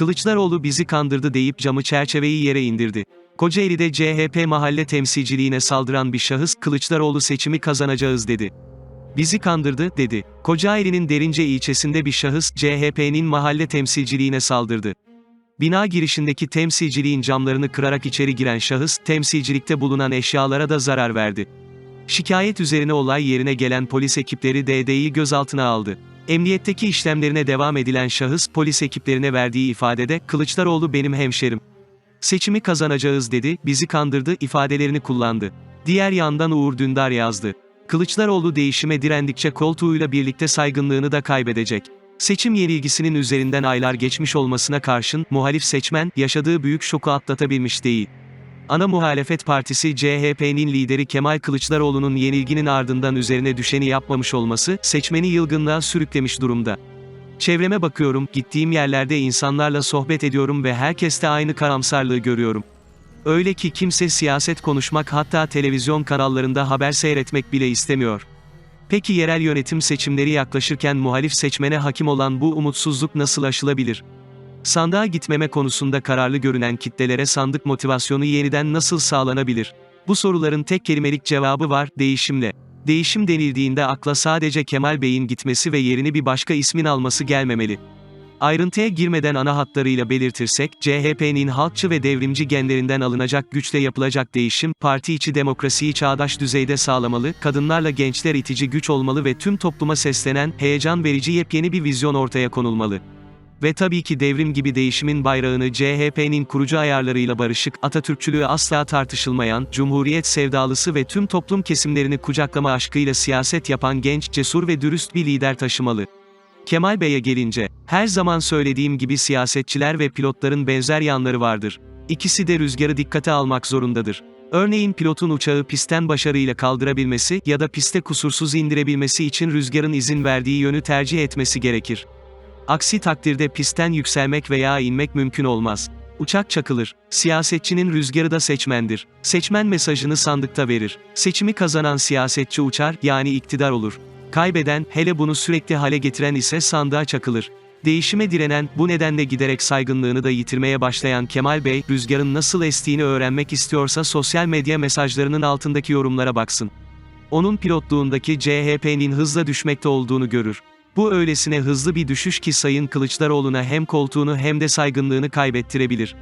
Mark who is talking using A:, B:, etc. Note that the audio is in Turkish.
A: Kılıçdaroğlu bizi kandırdı deyip camı çerçeveyi yere indirdi. Kocaeli'de CHP mahalle temsilciliğine saldıran bir şahıs, Kılıçdaroğlu seçimi kazanacağız dedi. Bizi kandırdı, dedi. Kocaeli'nin Derince ilçesinde bir şahıs, CHP'nin mahalle temsilciliğine saldırdı. Bina girişindeki temsilciliğin camlarını kırarak içeri giren şahıs, temsilcilikte bulunan eşyalara da zarar verdi. Şikayet üzerine olay yerine gelen polis ekipleri DD'yi gözaltına aldı. Emniyetteki işlemlerine devam edilen şahıs polis ekiplerine verdiği ifadede, Kılıçdaroğlu benim hemşerim. Seçimi kazanacağız dedi, bizi kandırdı ifadelerini kullandı. Diğer yandan Uğur Dündar yazdı. Kılıçdaroğlu değişime direndikçe koltuğuyla birlikte saygınlığını da kaybedecek. Seçim yenilgisinin üzerinden aylar geçmiş olmasına karşın, muhalif seçmen, yaşadığı büyük şoku atlatabilmiş değil. Ana muhalefet partisi CHP'nin lideri Kemal Kılıçdaroğlu'nun yenilginin ardından üzerine düşeni yapmamış olması, seçmeni yılgınlığa sürüklemiş durumda. Çevreme bakıyorum, gittiğim yerlerde insanlarla sohbet ediyorum ve herkeste aynı karamsarlığı görüyorum. Öyle ki kimse siyaset konuşmak hatta televizyon kanallarında haber seyretmek bile istemiyor. Peki yerel yönetim seçimleri yaklaşırken muhalif seçmene hakim olan bu umutsuzluk nasıl aşılabilir? Sandığa gitmeme konusunda kararlı görünen kitlelere sandık motivasyonu yeniden nasıl sağlanabilir? Bu soruların tek kelimelik cevabı var, değişimle. Değişim denildiğinde akla sadece Kemal Bey'in gitmesi ve yerini bir başka ismin alması gelmemeli. Ayrıntıya girmeden ana hatlarıyla belirtirsek, CHP'nin halkçı ve devrimci genlerinden alınacak güçle yapılacak değişim, parti içi demokrasiyi çağdaş düzeyde sağlamalı, kadınlarla gençler itici güç olmalı ve tüm topluma seslenen, heyecan verici yepyeni bir vizyon ortaya konulmalı. Ve tabii ki devrim gibi değişimin bayrağını CHP'nin kurucu ayarlarıyla barışık, Atatürkçülüğü asla tartışılmayan, cumhuriyet sevdalısı ve tüm toplum kesimlerini kucaklama aşkıyla siyaset yapan genç, cesur ve dürüst bir lider taşımalı. Kemal Bey'e gelince, her zaman söylediğim gibi siyasetçiler ve pilotların benzer yanları vardır. İkisi de rüzgarı dikkate almak zorundadır. Örneğin pilotun uçağı pistten başarıyla kaldırabilmesi ya da piste kusursuz indirebilmesi için rüzgarın izin verdiği yönü tercih etmesi gerekir. Aksi takdirde pistten yükselmek veya inmek mümkün olmaz. Uçak çakılır. Siyasetçinin rüzgarı da seçmendir. Seçmen mesajını sandıkta verir. Seçimi kazanan siyasetçi uçar, yani iktidar olur. Kaybeden, hele bunu sürekli hale getiren ise sandığa çakılır. Değişime direnen, bu nedenle giderek saygınlığını da yitirmeye başlayan Kemal Bey, rüzgarın nasıl estiğini öğrenmek istiyorsa sosyal medya mesajlarının altındaki yorumlara baksın. Onun pilotluğundaki CHP'nin hızla düşmekte olduğunu görür. Bu öylesine hızlı bir düşüş ki Sayın Kılıçdaroğlu'na hem koltuğunu hem de saygınlığını kaybettirebilir.